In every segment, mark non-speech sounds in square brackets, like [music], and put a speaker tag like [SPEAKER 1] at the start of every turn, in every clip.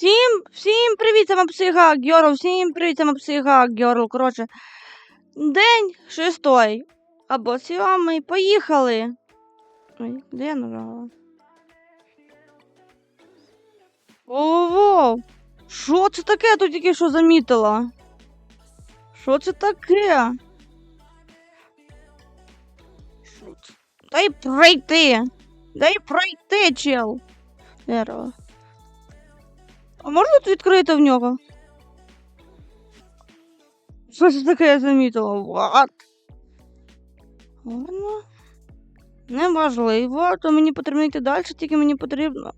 [SPEAKER 1] Всім, всім привіт, це Психа Герл, всім привіт, це Психа Герл. Коротше, день шестой. Або сьомий, поїхали. Ой, де я нажала? Ого! Що це таке я тут тільки що замітила? Що це таке? Що це? Дай пройти! Дай пройти, чел! Дерево. А можна тут відкрити в нього? Що це таке я замітила? What? Ладно. Неважливо, то мені потрібно йти далі, тільки мені потрібно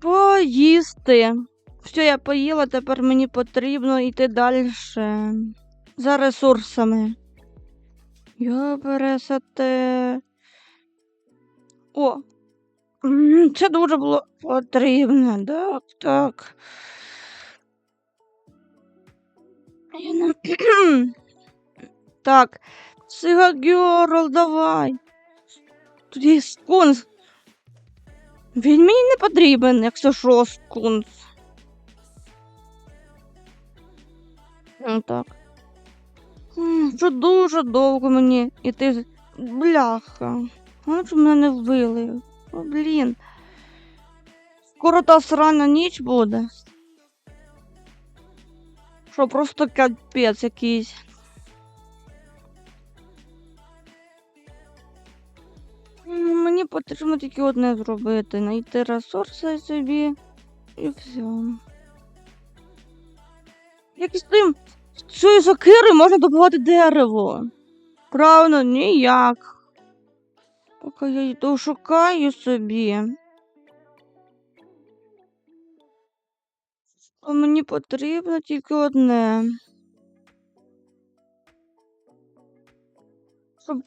[SPEAKER 1] поїсти. Все, я поїла, тепер мені потрібно йти далі за ресурсами. Я пересете. О! Це дуже було потрібно. Так, так. Так. Сига Герл, давай. Тут є скунс. Він мені не потрібен, якщо що, скунс. Ну так. Що дуже довго мені іти. Бляха. Вони мене не вбили. О, блін. Скоро та срана ніч буде. Що просто капець якийсь. М, Мені потрібно тільки одне зробити. Знайти ресурси собі і все. Як із тим, з цією сокирою можна добувати дерево. Правильно, ніяк. Поки я йду шукаю собі. А мені потрібно тільки одне. Щоб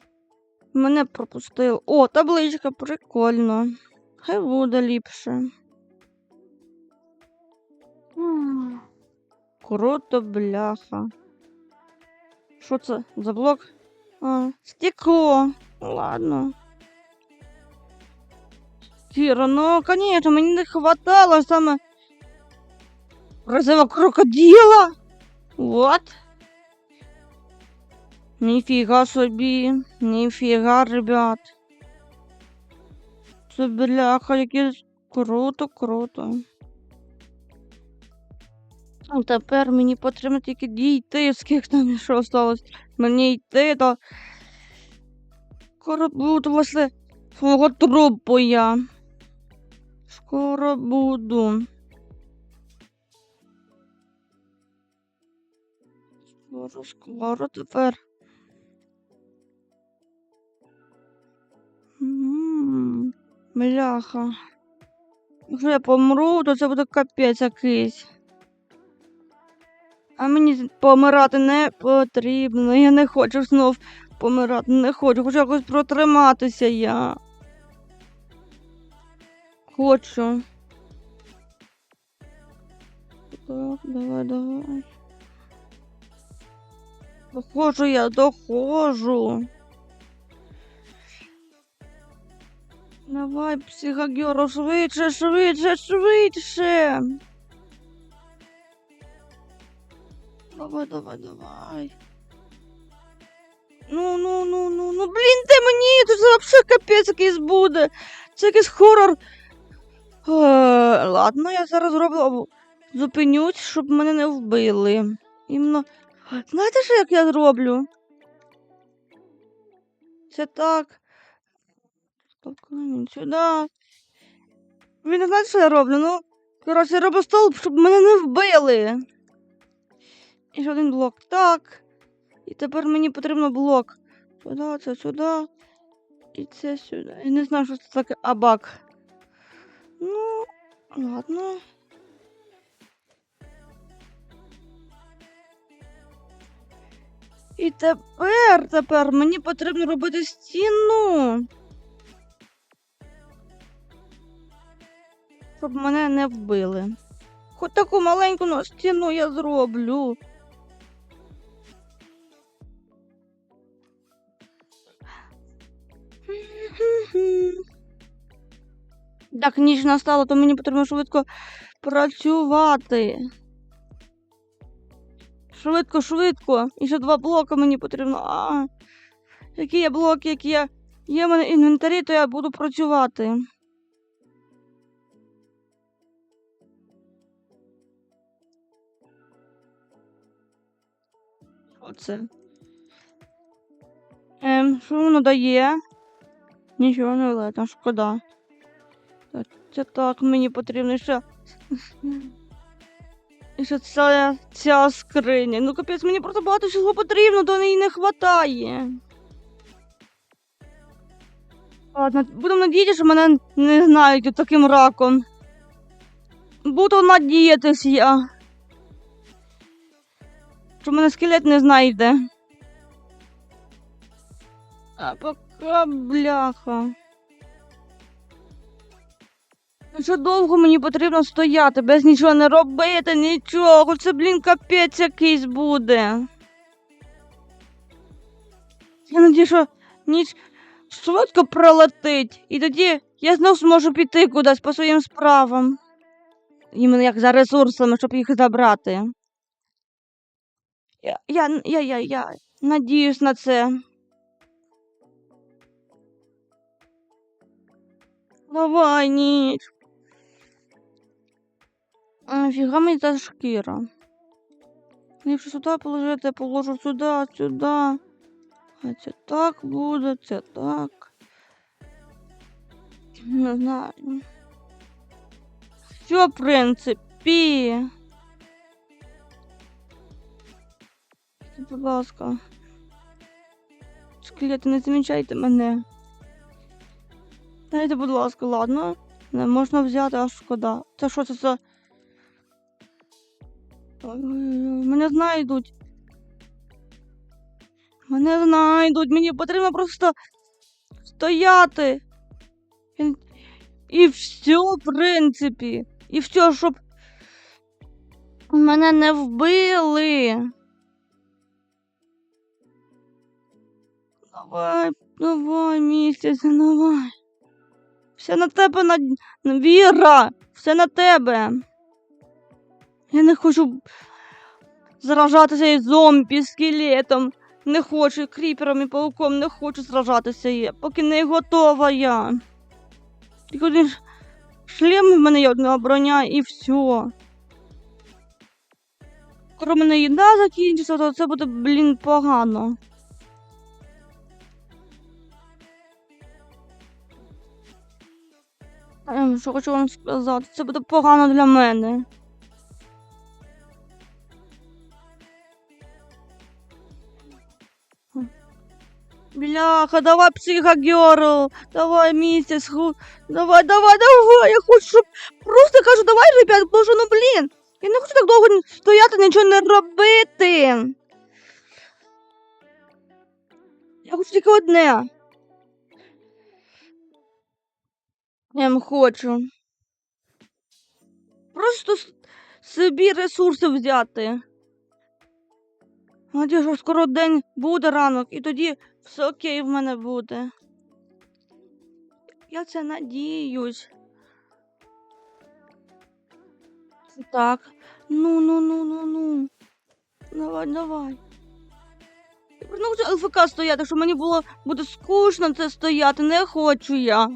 [SPEAKER 1] мене пропустили. О, табличка, прикольно. Хай буде ліпше. Круто, бляха. Що це за блок? А, стекло. Ладно. Кіра, ну, конечно, мені не хватало саме розова крокодила. Вот. Ніфіга собі, ніфіга, ребят. Це бляха, якесь круто, круто. А тепер мені потрібно тільки дійти, скільки там ще осталось. Мені йти, то буду після свого трупу я. Скоро буду. Скоро, скоро тепер. Бляха. Якщо я помру, то це буде капець якийсь. А мені помирати не потрібно. Я не хочу знов помирати. Не хочу. Хочу якось протриматися я. Хочу. Так, давай, давай. Доходжу я, доходжу. Давай, психогеру, швидше, швидше, швидше. Давай, давай, давай. Ну, ну, ну, ну, ну, блін, де мені? Тут взагалі капець якийсь буде. Це якийсь хорор. Е, ладно, я зараз зроблю. Зупинюсь, щоб мене не вбили. Іменно. Знаєте, що як я зроблю? Це так. Стоп, камінь сюди. Ви не знаєте, що я роблю? Ну, коротше, я роблю столб, щоб мене не вбили. І ще один блок. Так. І тепер мені потрібно блок. Сюди, це сюди. І це сюди. Я не знаю, що це таке абак. Ну, ладно. І тепер, тепер мені потрібно робити стіну. Щоб мене не вбили. Хоч таку маленьку ну, стіну я зроблю. Так, ніч настала, то мені потрібно швидко працювати. Швидко, швидко. І ще два блоки мені потрібно. А, які є блоки, які є, є в мене інвентарі, то я буду працювати. Оце. Ем, що воно дає? Нічого не видно, шкода. Це так мені потрібно ще. І ще ця, ця скриня. Ну капець, мені просто багато чого потрібно, до неї не вистачає. Ладно, будемо надіятися, що мене не знають таким раком. Буду надіятись я. Що мене скелет не знайде. А пока бляха. Ну що довго мені потрібно стояти, без нічого не робити, нічого. Це, блін, капець якийсь буде. Я надію, що ніч швидко пролетить, і тоді я знов зможу піти кудись по своїм справам. Іменно як за ресурсами, щоб їх забрати. Я, я, я, я, я надіюсь на це. Давай, ніч. Фіга мені та шкіра. Якщо сюди положити, я положу сюди, сюди. А це так буде, це так. Не знаю. Все, в принципі. Будь ласка. Скелети, не замічайте мене. Дайте, будь ласка, ладно. Не можна взяти, аж шкода. Це що це за. Мене знайдуть. Мене знайдуть. Мені потрібно просто стояти. І, все, в принципі. І все, щоб мене не вбили. Давай, давай, місяць, давай. Все на тебе на... Віра! Все на тебе. Я не хочу заражатися із зомбі, скелетом. Не хочу кріпером і пауком, не хочу сражатися я, поки не готова я. Тільки один шлем в мене є одна броня і все. Коли мене їда закінчиться, то це буде, блін, погано. Ем, Що хочу вам сказати, це буде погано для мене. Бляха, давай психогерл, давай місяць, ху... давай, давай, давай, я хочу, щоб просто кажу, давай же п'ять, бо що, ну блін, я не хочу так довго стояти, нічого не робити. Я хочу тільки одне. Я не хочу. Просто собі ресурси взяти. Надію, що скоро день буде ранок, і тоді все окей в мене буде. Я це надіюсь. Так. Ну, ну, ну, ну, ну. Давай, давай. Я просто ЛФК стояти, щоб мені було буде скучно це стояти. Не хочу я.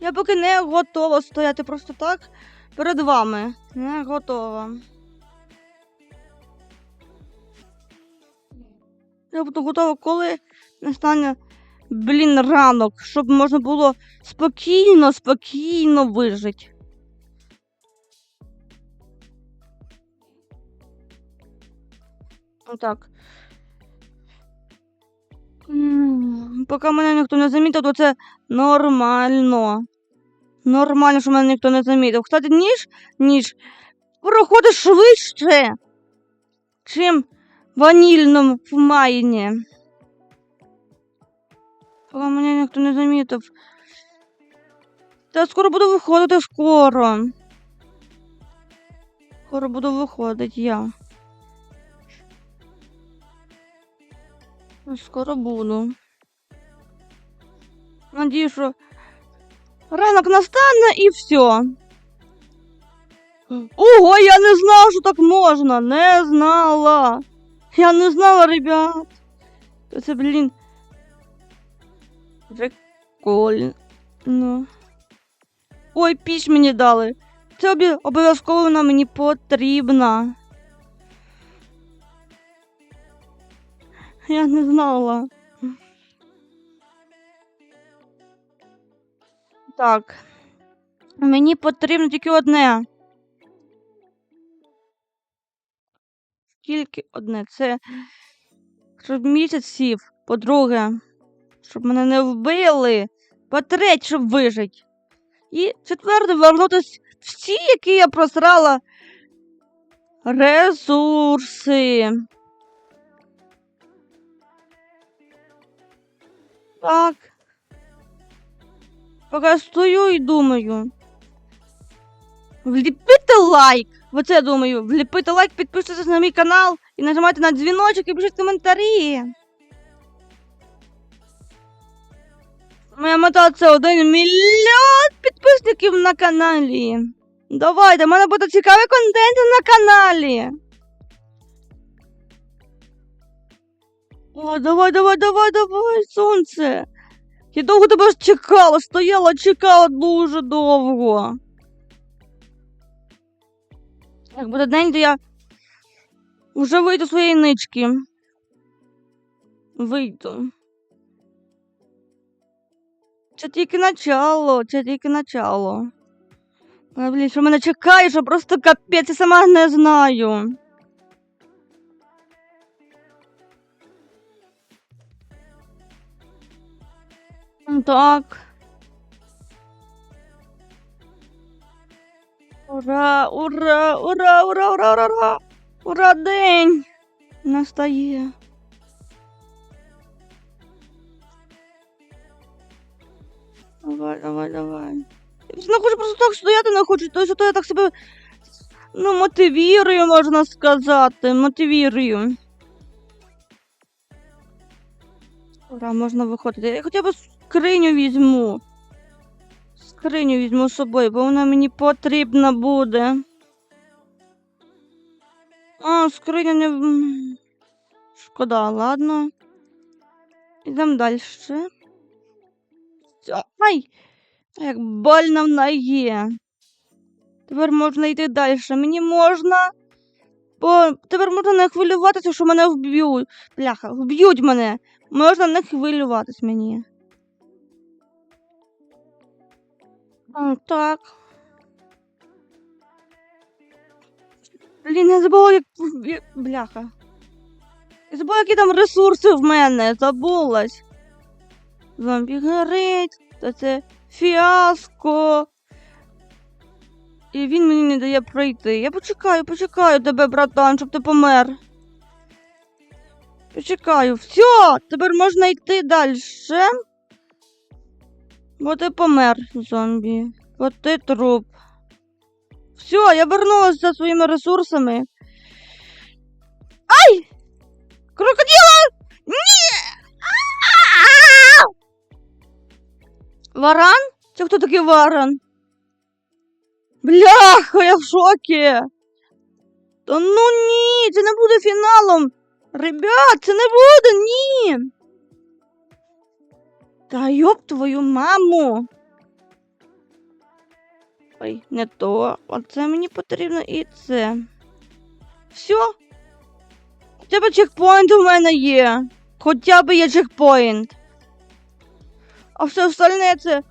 [SPEAKER 1] Я поки не готова стояти просто так перед вами. Не готова. Я буду готова, коли настане, блін, ранок, щоб можна було спокійно, спокійно вижити. Так. Поки мене ніхто не замітив, то це нормально. Нормально, що мене ніхто не замітив. Кстати, ніж, ніж проходить швидше, чим ванільному в майні. Поки мене ніхто не замітив. Та скоро буду виходити скоро. Скоро буду виходити я. Скоро буду. Надію, що Ранок настане і все. Ого, я не знала, що так можна. Не знала. Я не знала, ребят. Це, блін. Прикольно. Ой, піч мені дали. Це обов'язково вона мені потрібна. Я не знала. Так. Мені потрібно тільки одне. Тільки одне. Це щоб місяць сів. По-друге, щоб мене не вбили. По-третє, щоб вижить. І четверте, вернутись всі, які я просрала. Ресурси. Так. Поки стою і думаю. Вліпити лайк. Оце я думаю. Вліпити лайк, підписуйтесь на мій канал і нажимайте на дзвіночок і пишіть коментарі. Моя мета це один мільйон підписників на каналі. Давайте, в мене буде цікавий контент на каналі. О, давай, давай, давай, давай, сонце. Я довго тебе чекала, стояла, чекала дуже довго. Як буде день, то я вже вийду своєї нички. Вийду. Це тільки начало, це тільки начало. А, блін, що мене чекає, що просто капець, я сама не знаю. Так. Ура, ура, ура, ура, ура, ура, ура! Ура, день! Настає. Давай, давай, давай. Я не хочу просто так стояти, не хочу, то що то я так себе ну, мотивірую, можна сказати. Мотивірую. Ура, можна виходити. Я хоча б скриню візьму. Скриню візьму з собою, бо вона мені потрібна буде. А, скриня не. Шкода, ладно. Ідемо далі. Ай! Як больно вона є. Тепер можна йти далі. Мені можна. Бо тепер можна не хвилюватися, що мене вб'ють. Бляха, вб'ють мене. Можна не хвилюватись мені. Так. Блін, я забула, як. Бляха. Я забула, які там ресурси в мене. Забулась. Зомбі горить, та це фіаско. І він мені не дає пройти. Я почекаю, почекаю тебе, братан, щоб ти помер. Почекаю. Все, тепер можна йти далі. Бо ти помер, зомбі. Бо ти труп. Все, я вернулася за своїми ресурсами. Ай! Крокодила! Ні! Варан? Це хто такий варан? Бляха, я в шокі. Та ну ні, це не буде фіналом. Ребят, це не буде, ні. Та йоп твою маму. Ой, не то. Оце мені потрібно і це. Все. Хоча б чекпоінт у мене є. Хоча б є чекпоінт. А все остальне це.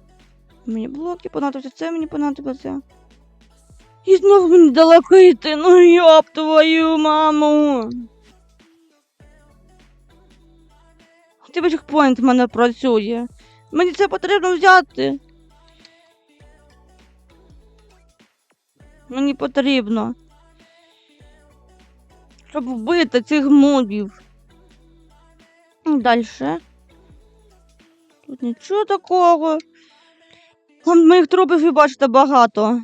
[SPEAKER 1] Мені блоки понадобляться, це мені понадобиться. І знову мені далеко йти. Ну йоп твою маму. Б чекпоінт в мене працює. Мені це потрібно взяти. Мені потрібно. Щоб вбити цих мобів. Далі. Тут нічого такого. Моїх трупів ви бачите багато.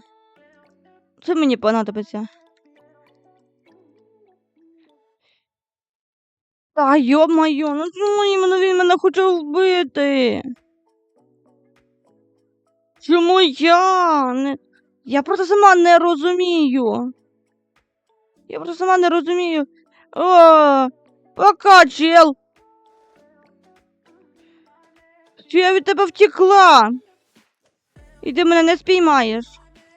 [SPEAKER 1] Це мені понадобиться. Та йо-моє, ну чому іменно він мене хоче вбити? Чому я? Не... Я просто сама не розумію. Я просто сама не розумію. О, пока, чел. Чи я від тебе втекла? І ти мене не спіймаєш.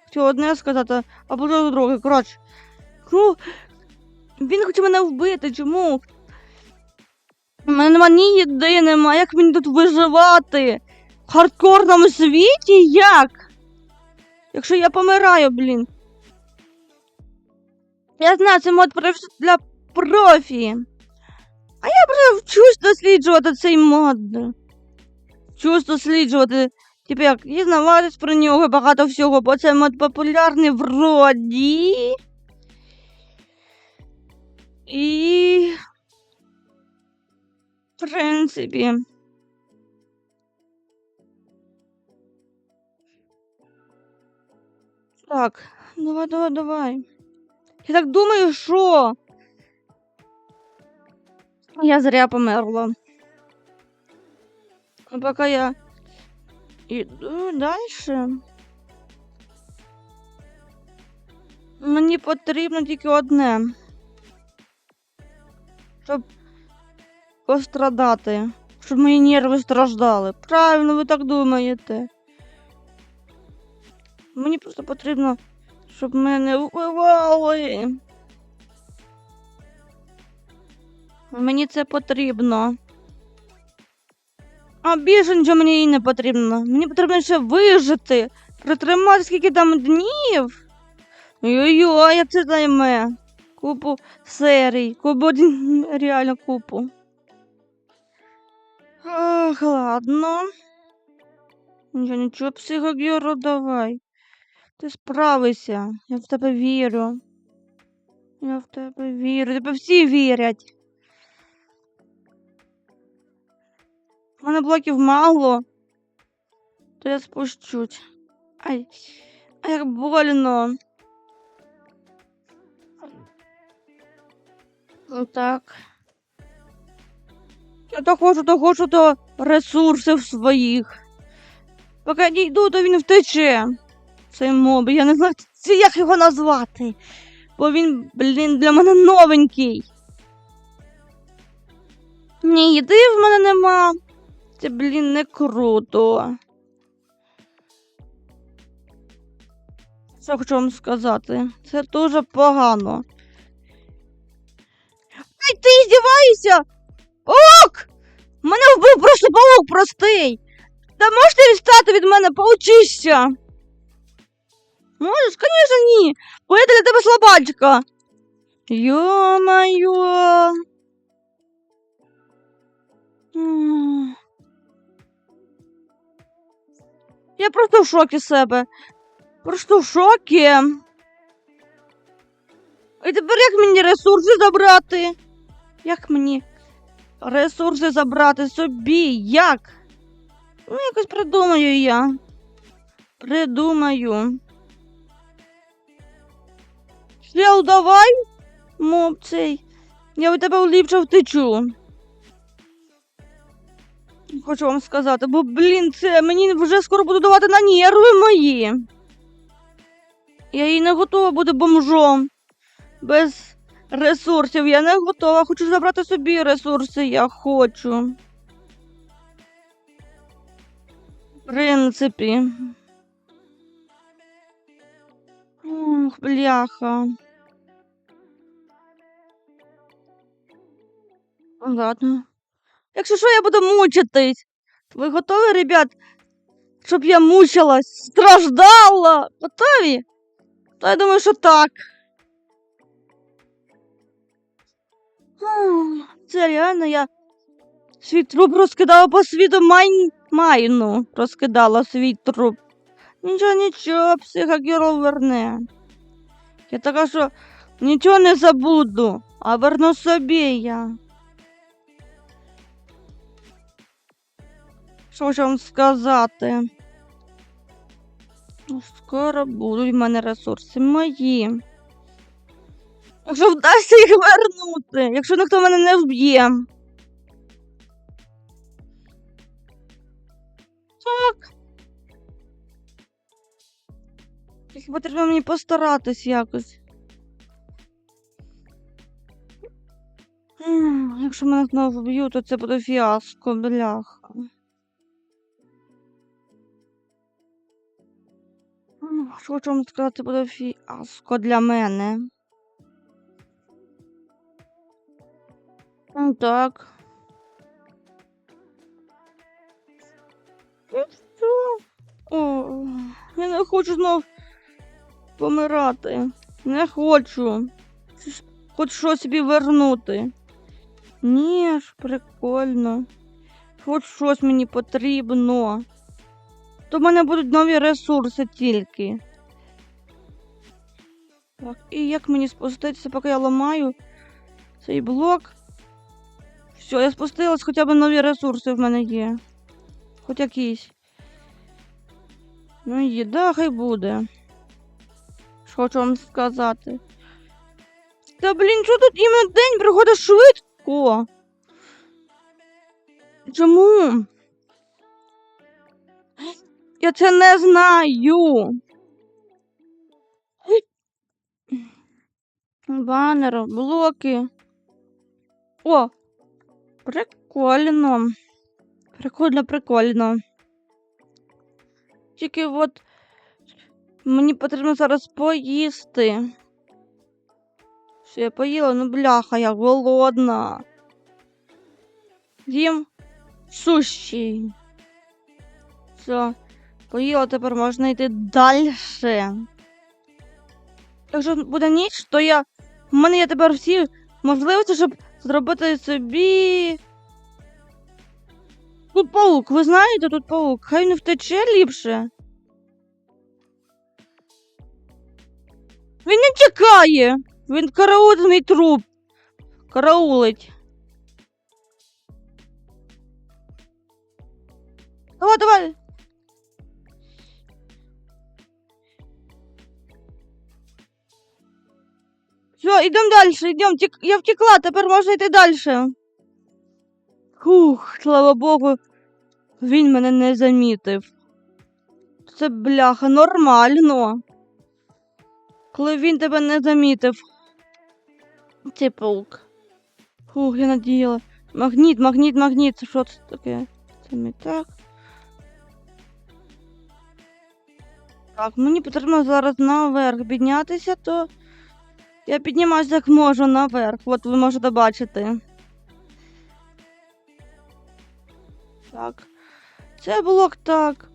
[SPEAKER 1] Хотіла одне сказати, а потім друге. Коротше. Ну, він хоче мене вбити. Чому? У мене нема ні їди, нема. Як мені тут виживати? В хардкорному світі? Як? Якщо я помираю, блін. Я знаю, це мод для профі. А я вже вчусь досліджувати цей мод. Вчусь досліджувати. Типу як дізнаватись про нього багато всього, бо це мод популярний вроді. І. Принципі. Так, давай, давай, давай. Я так думаю, що. Я зря померла. А поки я іду далі. Мені потрібно тільки одне. Щоб пострадати. Щоб мої нерви страждали. Правильно, ви так думаєте. Мені просто потрібно, щоб мене вбивали. Мені це потрібно. А більше нічого мені і не потрібно. Мені потрібно ще вижити. Протримати скільки там днів. Ой-ой, як це займе. Купу серій. Купу [laughs] реально купу. Ах, ладно. Нічого, нічого, психогеру давай. Ти справишся. Я в тебе вірю. Я в тебе вірю. Тебе всі вірять. У мене блоків мало. То я спущусь. Ай. Ай, як больно. Ну так. Я то хочу, то хочу до ресурсів своїх. Поки я дійду, то він втече. Цей моб, я не знаю, як його назвати. Бо він, блін, для мене новенький. Ні, їди в мене нема. Це, блін, не круто. Що хочу вам сказати? Це дуже погано. Ай, ти здіваєшся? Ок! Мене вбив просто паук простий. Та можете відстати від мене, поучишся. Можеш, звісно, ні. Бо я для тебе слабачка. Йо-моє. М. Я просто в шокі з себе. Просто в шокі. І тепер як мені ресурси забрати? Як мені Ресурси забрати собі? Як? Ну, якось придумаю я. Придумаю. Чел, давай, моб. Я від тебе ліпше втечу. Хочу вам сказати, бо, блін, це мені вже скоро буду давати на нерви мої. Я їй не готова бути бомжом. Без ресурсів я не готова. Хочу забрати собі ресурси, я хочу. В принципі. Ох, бляха. Ладно. Якщо що, я буду мучитись. Ви готові, ребят? Щоб я мучилась, страждала. Готові? То я думаю, що так. Це реально я свій труп розкидала по світу майн... майну. Розкидала свій труп. Нічого, нічого, психогерой верне. Я така, що нічого не забуду, а верну собі я. Що ж вам сказати? Ну, Скоро будуть в мене ресурси мої. Якщо вдасться їх вернути, якщо ніхто мене не вб'є. Так. Тільки потрібно мені постаратись якось. Якщо мене знову вб'ють, то це буде фіаско, бляха. Що хочу вам сказати, це буде фіаско для мене. Ну так. Ну що? О, я не хочу знов помирати. Не хочу. Хоч щось собі вернути. Ні ж, прикольно. Хоч щось мені потрібно. То в мене будуть нові ресурси тільки. Так, і як мені спуститися, поки я ламаю цей блок? Все, я спустилась, хоча б нові ресурси в мене є. Хоч якісь. Ну, їда хай буде. Що хочу вам сказати. Та блін, що тут іменно день приходить швидко? Чому? Я це не знаю. Банер, блоки. О! Прикольно. Прикольно, прикольно. Тільки от мені потрібно зараз поїсти. Все, я поїла, ну бляха, я голодна. Їм суші. Все, поїла, тепер можна йти далі. Якщо буде ніч, то я. У мене є тепер всі можливості, щоб зробити собі. Тут паук, ви знаєте, тут паук. Хай не втече ліпше. Він не тікає. Він караулить мій труп. Караулить. Давай, давай. Все, йдемо далі, йдемо. Я втекла, тепер можна йти далі. Фух, слава Богу, він мене не замітив. Це бляха нормально. Коли він тебе не замітив. Цей паук. Фух, я надіяла. Магніт, магніт, магніт. Що це таке? Це не так. Так, мені потрібно зараз наверх піднятися, то я піднімаюся як можу наверх. От ви можете бачити. Так. Це блок так.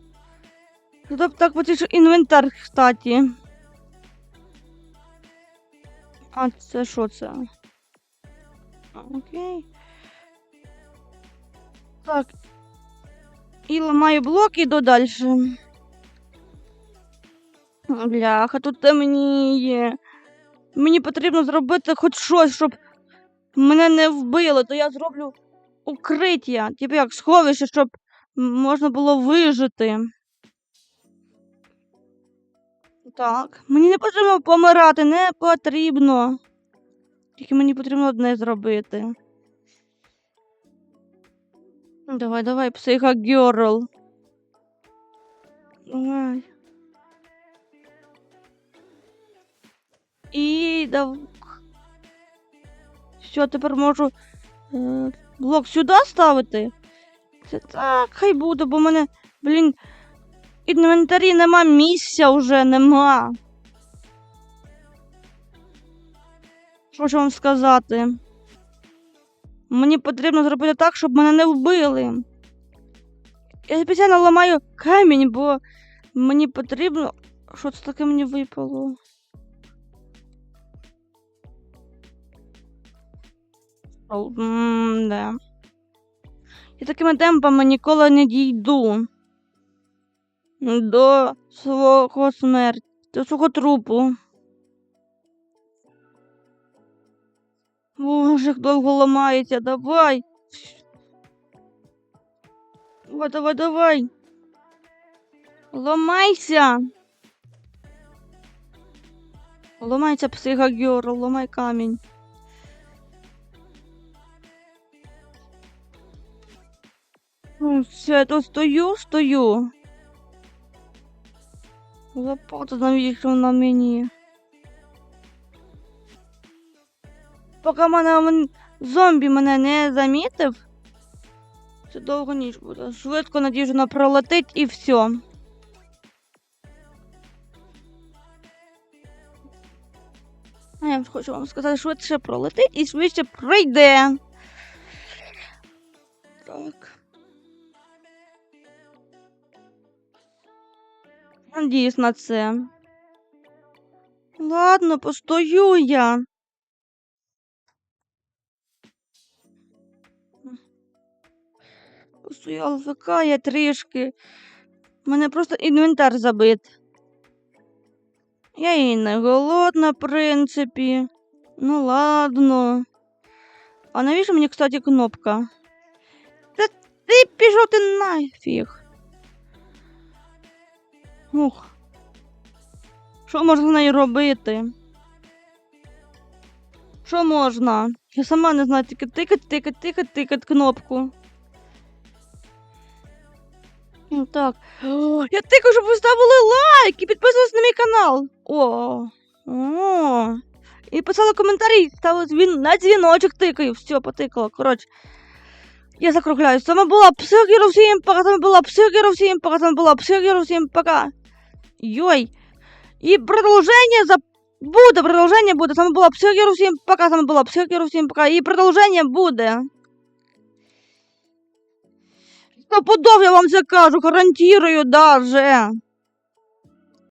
[SPEAKER 1] Тобто так потіше інвентар, кстати. А, це що це? Окей. Так. І ламаю блок і йду далі. Бляха, тут темніє. Мені потрібно зробити хоч щось, щоб мене не вбили, то я зроблю укриття, типу як сховище, щоб можна було вижити. Так, мені не потрібно помирати, не потрібно. Тільки мені потрібно одне зробити. Давай, давай, психогерл. Давай. І дав. Все, тепер можу е, блок сюди ставити. Це так, хай буде, бо в мене, блін, інвентарі нема місця вже нема. Що ж вам сказати? Мені потрібно зробити так, щоб мене не вбили. Я спеціально ламаю камінь, бо мені потрібно. Що це таке мені випало? Да. Я такими темпами ніколи не дійду до свого смерті, до свого трупу. Боже, як довго ламається, давай. Давай, давай, давай. Ламайся. Ламайся, психогерл, ламай камінь. Все, я тут стою, стою. Лопата навіщо на мені? Поки мене зомбі мене не замітив. Це довго ніч буде. Швидко надіжу на пролетить і все. А я хочу вам сказати, швидше пролетить і швидше прийде. Так. Надіюсь на це. Ладно, постою я. Постояла ФК я трішки. Мене просто інвентар забит. Я і не голодна, в принципі. Ну ладно. А навіщо мені, кстати, кнопка? Та ти пішов ти нафіг. Ух. Що можна з нею робити? Що можна? Я сама не знаю, тільки тикать, тикать, тикать, тикать кнопку. Ну, Так. О, я тикаю, щоб ви лайк і підписувались на мій канал. О. О. І писали коментарі, ставили дзвін... на дзвіночок тикаю. Все, потикала. Коротше. Я закругляюсь. Вами була всім пока. Вами була всім пока. З була всім пока. Йой. И продолжение за... Буде, продолжение буде. Саме була Психіро, всім пока. саме була Психіро, всім пока. І продовження буде. Стопудов, я вам це кажу, гарантирую даже.